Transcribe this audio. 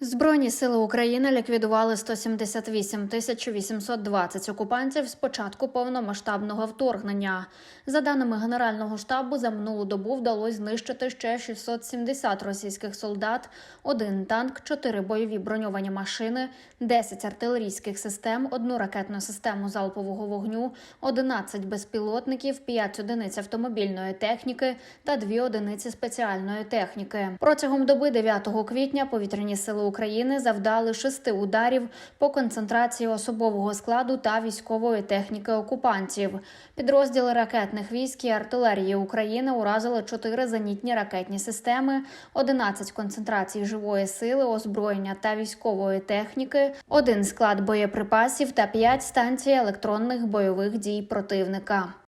Збройні сили України ліквідували 178 тисяч 820 окупантів з початку повномасштабного вторгнення. За даними Генерального штабу, за минулу добу вдалося знищити ще 670 російських солдат, один танк, чотири бойові броньовані машини, 10 артилерійських систем, одну ракетну систему залпового вогню, 11 безпілотників, 5 одиниць автомобільної техніки та 2 одиниці спеціальної техніки. Протягом доби 9 квітня повітряні сили України завдали шести ударів по концентрації особового складу та військової техніки окупантів. Підрозділи ракетних військ і артилерії України уразили чотири зенітні ракетні системи, 11 концентрацій живої сили, озброєння та військової техніки, один склад боєприпасів та 5 станцій електронних бойових дій противника.